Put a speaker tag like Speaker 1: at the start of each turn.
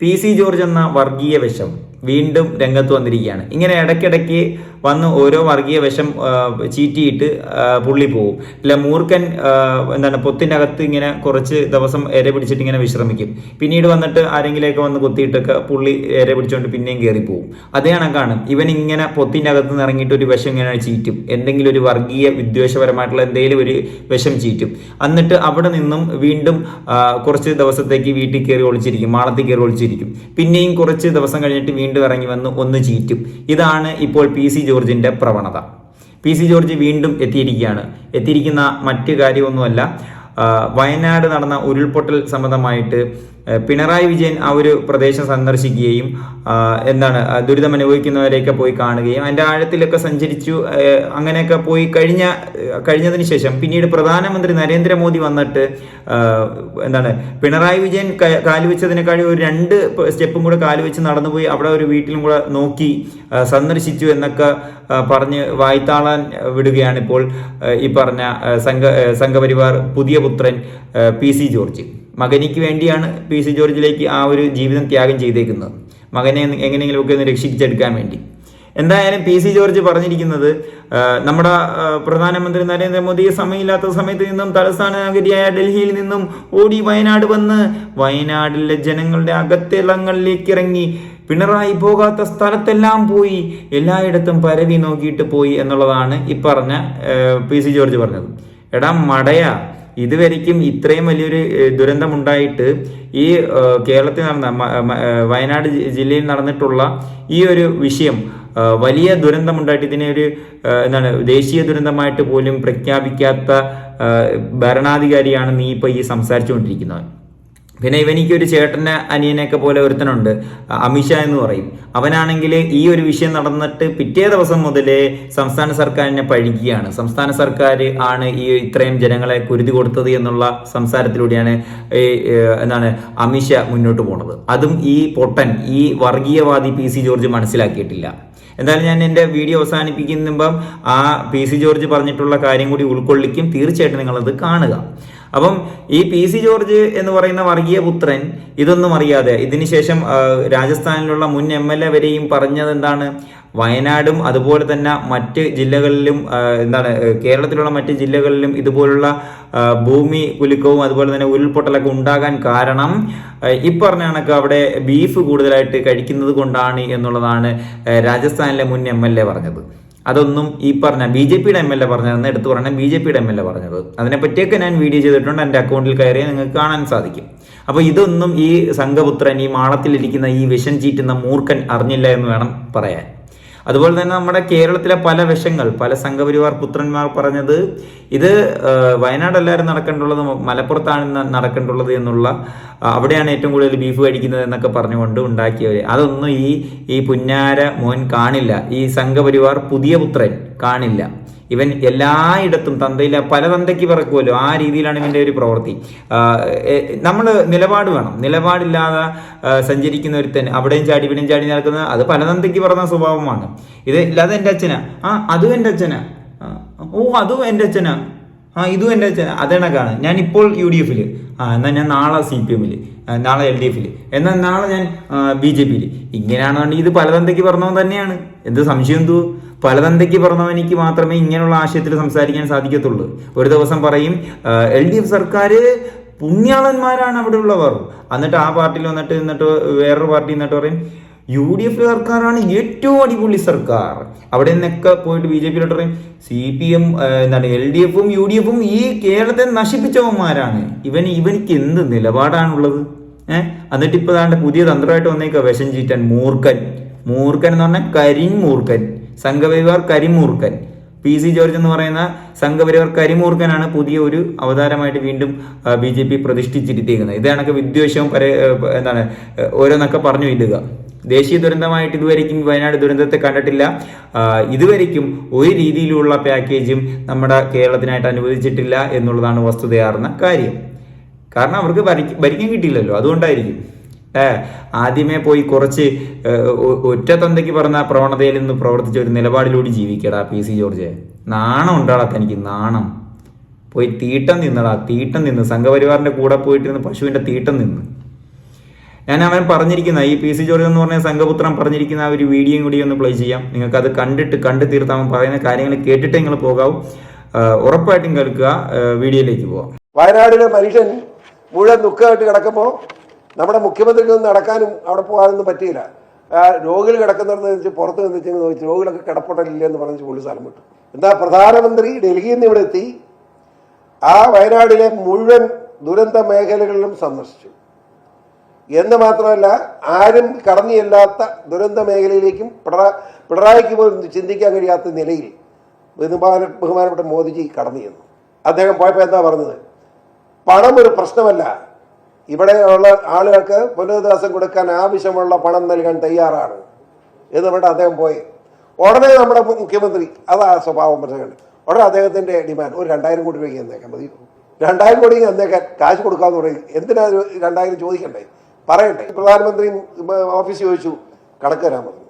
Speaker 1: P C George എന്ന വർഗീയ വിഷം. വീണ്ടും രംഗത്ത് വന്നിരിക്കുകയാണ്. ഇങ്ങനെ ഇടയ്ക്കിടയ്ക്ക് വന്ന് ഓരോ വർഗീയ ആ, ചീറ്റിയിട്ട് പുള്ളി പോവും. ഇല്ല മൂർഖൻ എന്താണ് പൊത്തിന്റെ അകത്ത് ഇങ്ങനെ കുറച്ച് ദിവസം ഇര പിടിച്ചിട്ട് ഇങ്ങനെ വിശ്രമിക്കും. പിന്നീട് വന്നിട്ട് ആരെങ്കിലുമൊക്കെ വന്ന് കൊത്തിയിട്ടൊക്കെ പുള്ളി ഇര പിടിച്ചുകൊണ്ട് പിന്നെയും കയറി പോവും. അതേ കണക്കാണ്. ഇവൻ ഇങ്ങനെ പൊത്തിന്റെ അകത്ത് നിന്ന് ഇറങ്ങിയിട്ട് ഒരു വിഷം ഇങ്ങനെ ചീറ്റും. എന്തെങ്കിലും ഒരു വർഗീയ വിദ്വേഷപരമായിട്ടുള്ള എന്തെങ്കിലും ഒരു വിഷം ചീറ്റും. എന്നിട്ട് അവിടെ നിന്നും വീണ്ടും കുറച്ച് ദിവസത്തേക്ക് വീട്ടിൽ കയറി ഒളിച്ചിരിക്കും. മാളത്തിൽ കയറി ഒളിച്ചിരിക്കും. പിന്നെയും കുറച്ച് ദിവസം കഴിഞ്ഞിട്ട് വീണ്ടും ഇറങ്ങി വന്ന് ഒന്ന് ചീറ്റും. ഇതാണ് ഇപ്പോൾ പി സി ജോർജിന്റെ പ്രവണത. പി സി ജോർജ് വീണ്ടും എത്തിയിരിക്കുകയാണ്. എത്തിയിരിക്കുന്ന മറ്റു കാര്യമൊന്നുമല്ല. വയനാട് നടന്ന ഉരുൾപൊട്ടൽ സംബന്ധമായിട്ട് പിണറായി വിജയൻ ആ ഒരു പ്രദേശം സന്ദർശിക്കുകയും എന്താണ് ദുരിതം അനുഭവിക്കുന്നവരെയൊക്കെ പോയി കാണുകയും അതിന്റെ ആഴത്തിലൊക്കെ സഞ്ചരിച്ചു അങ്ങനെയൊക്കെ പോയി കഴിഞ്ഞ കഴിഞ്ഞതിന് ശേഷം പിന്നീട് പ്രധാനമന്ത്രി നരേന്ദ്രമോദി വന്നിട്ട് എന്താണ് പിണറായി വിജയൻ കാലുവെച്ചതിനേക്കാളും ഒരു രണ്ട് സ്റ്റെപ്പും കൂടെ കാലുവെച്ച് നടന്നുപോയി അവിടെ ഒരു വീട്ടിലും കൂടെ നോക്കി സന്ദർശിച്ചു എന്നൊക്കെ പറഞ്ഞ് വായ്ത്താളാൻ വിടുകയാണിപ്പോൾ ഈ പറഞ്ഞ സംഘ സംഘപരിവാർ പുതിയ പുത്രൻ പി സി ജോർജ്. മകനിക്ക് വേണ്ടിയാണ് പി സി ജോർജിലേക്ക് ആ ഒരു ജീവിതം ത്യാഗം ചെയ്തേക്കുന്നത്. മകനെ എങ്ങനെയെങ്കിലുമൊക്കെ ഒന്ന് രക്ഷിച്ചെടുക്കാൻ വേണ്ടി. എന്തായാലും പി സി ജോർജ് പറഞ്ഞിരിക്കുന്നത് നമ്മുടെ പ്രധാനമന്ത്രി നരേന്ദ്രമോദി സമയമില്ലാത്ത സമയത്ത് നിന്നും തലസ്ഥാന നഗരിയായ ഡൽഹിയിൽ നിന്നും ഓടി വയനാട് വന്ന് വയനാടിലെ ജനങ്ങളുടെ അകത്തിളങ്ങളിലേക്ക് ഇറങ്ങി പിണറായി പോകാത്ത സ്ഥലത്തെല്ലാം പോയി എല്ലായിടത്തും പരവി നോക്കിയിട്ട് പോയി എന്നുള്ളതാണ് ഈ പറഞ്ഞ പി സി ജോർജ് പറഞ്ഞത്. എടാ മടയ ഇതുവരെയ്ക്കും ഇത്രയും വലിയൊരു ദുരന്തം ദുരന്തമുണ്ടായിട്ട് ഈ കേരളത്തിൽ നടന്ന വയനാട് ജില്ലയിൽ നടന്നിട്ടുള്ള ഈ ഒരു വിഷയം വലിയ ദുരന്തമുണ്ടായിട്ട് ഇതിനെ ഒരു എന്താണ് ദേശീയ ദുരന്തമായിട്ട് പോലും പ്രഖ്യാപിക്കാത്ത ഭരണാധികാരിയാണ് നീ ഇപ്പോൾ ഈ സംസാരിച്ചുകൊണ്ടിരിക്കുന്നത്. പിന്നെ ഇവനിക്ക് ഒരു ചേട്ടന്റെ അനിയനെയൊക്കെ പോലെ ഒരുത്തനുണ്ട് അമിത്ഷാ എന്ന് പറയും. അവനാണെങ്കിൽ ഈ ഒരു വിഷയം നടന്നിട്ട് പിറ്റേ ദിവസം മുതലേ സംസ്ഥാന സർക്കാരിനെ പഴിക്കുകയാണ്. സംസ്ഥാന സർക്കാർ ആണ് ഈ ഇത്രയും ജനങ്ങളെ കുരുതി കൊടുത്തത് എന്നുള്ള സംസാരത്തിലൂടെയാണ് എന്താണ് അമിത്ഷാ മുന്നോട്ട് പോണത്. അതും ഈ പൊട്ടൻ ഈ വർഗീയവാദി പി സി ജോർജ് മനസ്സിലാക്കിയിട്ടില്ല. എന്തായാലും ഞാൻ എന്റെ വീഡിയോ അവസാനിപ്പിക്കുമ്പം ആ പി സി ജോർജ് പറഞ്ഞിട്ടുള്ള കാര്യം കൂടി ഉൾക്കൊള്ളിക്കും. തീർച്ചയായിട്ടും നിങ്ങളത് കാണുക. അപ്പം ഈ പി സി ജോർജ് എന്ന് പറയുന്ന വർഗീയ പുത്രൻ ഇതൊന്നും അറിയാതെ ഇതിനുശേഷം രാജസ്ഥാനിലുള്ള മുൻ എം എൽ എ വരെയും പറഞ്ഞത് എന്താണ്? വയനാടും അതുപോലെ തന്നെ മറ്റ് ജില്ലകളിലും എന്താണ് കേരളത്തിലുള്ള മറ്റ് ജില്ലകളിലും ഇതുപോലുള്ള ഭൂമി കുലുക്കവും അതുപോലെ തന്നെ ഉരുൾപൊട്ടലൊക്കെ ഉണ്ടാകാൻ കാരണം ഇപ്പറഞ്ഞ കണക്ക് അവിടെ ബീഫ് കൂടുതലായിട്ട് കഴിക്കുന്നത് കൊണ്ടാണ് എന്നുള്ളതാണ് രാജസ്ഥാനിലെ മുൻ എം എൽ എ പറഞ്ഞത്. അതൊന്നും ഈ പറഞ്ഞ ബി ജെ പിയുടെ എം എൽ എ പറഞ്ഞതെന്ന് എടുത്തു പറഞ്ഞ ബി ജെ പിയുടെ എം എൽ എ പറഞ്ഞത്. അതിനെപ്പറ്റിയൊക്കെ ഞാൻ വീഡിയോ ചെയ്തിട്ടുണ്ട് എന്റെ അക്കൗണ്ടിൽ കയറിയാൽ നിങ്ങൾക്ക് കാണാൻ സാധിക്കും. അപ്പോൾ ഇതൊന്നും ഈ സംഘപുത്രൻ ഈ മാളത്തിലിരിക്കുന്ന ഈ വിഷം ചീറ്റുന്ന മൂർഖൻ അറിഞ്ഞില്ല എന്ന് വേണം പറയാൻ. അതുപോലെ തന്നെ നമ്മുടെ കേരളത്തിലെ പല വിഷങ്ങൾ പല സംഘപരിവാർ പുത്രന്മാർ പറഞ്ഞത് ഇത് വയനാട് വയനാടല്ലായിരുന്നു നടക്കേണ്ടുള്ളത് മലപ്പുറത്താണ് നടക്കേണ്ടുള്ളത് എന്നുള്ള അവിടെയാണ് ഏറ്റവും കൂടുതൽ ബീഫ് കഴിക്കുന്നത് എന്നൊക്കെ പറഞ്ഞുകൊണ്ട് ഉണ്ടാക്കിയവര്. അതൊന്നും ഈ ഈ പുന്നാര മോൻ കാണില്ല. ഈ സംഘപരിവാർ പുതിയ പുത്രൻ കാണില്ല. ഇവൻ എല്ലായിടത്തും തന്തയില്ല പല തന്തയ്ക്ക് പിറക്കുമല്ലോ ആ രീതിയിലാണ് ഇവന്റെ ഒരു പ്രവൃത്തി. നമ്മൾ നിലപാട് വേണം. നിലപാടില്ലാതെ സഞ്ചരിക്കുന്ന ഒരുത്തൻ അവിടെയും ചാടി ഇവിടെയും ചാടി നടക്കുന്ന അത് പല തന്തയ്ക്ക് പറഞ്ഞ സ്വഭാവമാണ്. ഇത് ഇല്ലാതെ എന്റെ അച്ഛനാ? ആ അതും എന്റെ അച്ഛനാ? ഓ അതും എന്റെ അച്ഛനാ? ആ ഇതും എന്റെ അതേണക്കാണ് ഇപ്പോൾ യു ഡി എഫിൽ ആ എന്നാൽ ഞാൻ നാളെ സി പി എമ്മിൽ നാളെ എൽ ഡി എഫിൽ എന്നാൽ നാളെ ഞാൻ ബി ജെ പിയിൽ ഇങ്ങനെയാണെന്നുണ്ടെങ്കിൽ ഇത് പലതന്തയ്ക്ക് പറഞ്ഞവൻ തന്നെയാണ്. എന്ത് സംശയം എന്തോ? പലതന്തയ്ക്ക് പറഞ്ഞവനിക്ക് മാത്രമേ ഇങ്ങനെയുള്ള ആശയത്തിൽ സംസാരിക്കാൻ സാധിക്കത്തുള്ളൂ. ഒരു ദിവസം പറയും എൽ ഡി എഫ് സർക്കാർ പുണ്യാളന്മാരാണ് അവിടെ ഉള്ളവർ എന്നിട്ട് ആ പാർട്ടിയിൽ വന്നിട്ട് എന്നിട്ട് വേറൊരു പാർട്ടി എന്നിട്ട് പറയും യു ഡി എഫ് സർക്കാരാണ് ഏറ്റവും അടിപൊളി സർക്കാർ. അവിടെ നിന്നൊക്കെ പോയിട്ട് ബി ജെ പിയിലോട്ട് പറയും സി പി എം എന്താണ് എൽ ഡി എഫും യു ഡി എഫും ഈ കേരളത്തെ നശിപ്പിച്ചവന്മാരാണ്. ഇവൻ ഇവനിക്ക് എന്ത് നിലപാടാണുള്ളത്? ഏഹ് എന്നിട്ട് ഇപ്പൊ താണ്ട് പുതിയ തന്ത്രമായിട്ട് വന്നേക്ക വിഷം ചീറ്റാൻ മൂർഖൻ. മൂർഖൻ എന്ന് പറഞ്ഞാൽ കരിമൂർഖൻ. സംഘപരിവാർ കരിമൂർഖൻ. പി സി ജോർജ് എന്ന് പറയുന്ന സംഘപരിവാർ കരിമൂർഖനാണ് പുതിയ ഒരു അവതാരമായിട്ട് വീണ്ടും ബി ജെ പി പ്രതിഷ്ഠിച്ചിരുത്തിയിരിക്കുന്നത് ഇത് കണക്ക് വിദ്വേഷവും പര എന്താണ് ഓരോന്നൊക്കെ പറഞ്ഞു ഇല്ലുക ദേശീയ ദുരന്തമായിട്ട് ഇതുവരെയ്ക്കും വയനാട് ദുരന്തത്തെ കണ്ടിട്ടില്ല. ഇതുവരെയ്ക്കും ഒരു രീതിയിലുള്ള പാക്കേജും നമ്മുടെ കേരളത്തിനായിട്ട് അനുവദിച്ചിട്ടില്ല എന്നുള്ളതാണ് വസ്തുതയാർന്ന കാര്യം. കാരണം അവർക്ക് ഭരിക്ക ഭരിക്കാൻ കിട്ടിയില്ലല്ലോ അതുകൊണ്ടായിരിക്കും. ആദ്യമേ പോയി കുറച്ച് ഒറ്റ തന്തയ്ക്ക് പറഞ്ഞ പ്രവണതയിൽ നിന്ന് പ്രവർത്തിച്ച ഒരു നിലപാടിലൂടെ ജീവിക്കടാ പി സി ജോർജ്. നാണം ഉണ്ടാടാ തനിക്ക് നാണം. പോയി തീട്ടം നിന്നടാ തീട്ടം നിന്ന് സംഘപരിവാറിന്റെ കൂടെ പോയിട്ട് നിന്ന് പശുവിന്റെ തീട്ടം നിന്ന്. ഞാൻ അവൻ പറഞ്ഞിരിക്കുന്ന ഈ പി സി ജോർജ് എന്ന് പറഞ്ഞ സംഘപുത്രം പറഞ്ഞിരിക്കുന്ന ആ ഒരു വീഡിയോയും കൂടി ഒന്ന് പ്ലേ ചെയ്യാം. നിങ്ങൾക്ക് അത് കണ്ടിട്ട് കണ്ടു തീർത്ത് അവൻ പറയുന്ന കാര്യങ്ങൾ കേട്ടിട്ട് നിങ്ങൾ പോകാവും. ഉറപ്പായിട്ടും കേൾക്കുക. വീഡിയോയിലേക്ക് പോവാം.
Speaker 2: വയനാടിലെ മനുഷ്യൻ മുഴുവൻ ദുഃഖമായിട്ട് കിടക്കുമ്പോൾ നമ്മുടെ മുഖ്യമന്ത്രിക്ക് ഒന്ന് നടക്കാനും അവിടെ പോകാനൊന്നും പറ്റിയില്ല. രോഗികൾ കിടക്കുന്നിടത്ത് വെച്ച് പുറത്ത് നിന്ന് ചോദിച്ചു രോഗികളൊക്കെ കിടപ്പുണ്ടല്ലേ എന്ന് പറഞ്ഞ് പുള്ളി സ്ഥലം വിട്ടു. എന്താ പ്രധാനമന്ത്രി ഡൽഹിയിൽ നിന്ന് ഇവിടെ എത്തി? ആ വയനാടിലെ മുഴുവൻ ദുരന്ത മേഖലകളിലും സന്ദർശിച്ചു. എന്ന് മാത്രമല്ല ആരും കടന്നു ചെല്ലാത്ത ദുരന്ത മേഖലയിലേക്കും പിണറാ പിണറായിക്ക് പോലും ചിന്തിക്കാൻ കഴിയാത്ത നിലയിൽ ബഹുമാന ബഹുമാനപ്പെട്ട മോദിജി കടന്നു ചെന്നു. അദ്ദേഹം പോയപ്പോൾ എന്താ പറഞ്ഞത്? പണം ഒരു പ്രശ്നമല്ല. ഇവിടെ ഉള്ള ആളുകൾക്ക് പുനരധിവാസം കൊടുക്കാൻ ആവശ്യമുള്ള പണം നൽകാൻ തയ്യാറാണ് എന്ന് പറഞ്ഞിട്ട് അദ്ദേഹം പോയി. ഉടനെ നമ്മുടെ മുഖ്യമന്ത്രി അതാ സ്വഭാവം പ്രശ്നമുണ്ട് ഉടനെ അദ്ദേഹത്തിന്റെ ഡിമാൻഡ് ഒരു രണ്ടായിരം കോടി രൂപയ്ക്ക് എന്നേക്കാൻ മതി. രണ്ടായിരം കോടി എന്നേക്കാൻ കാശ് കൊടുക്കാമെന്ന് പറയും. എന്തിനാ രണ്ടായിരം ചോദിക്കണ്ടേ? പറയട്ടെ. പ്രധാനമന്ത്രി ഓഫീസ് ചോദിച്ചു കണക്ക് തരാൻ പറഞ്ഞു.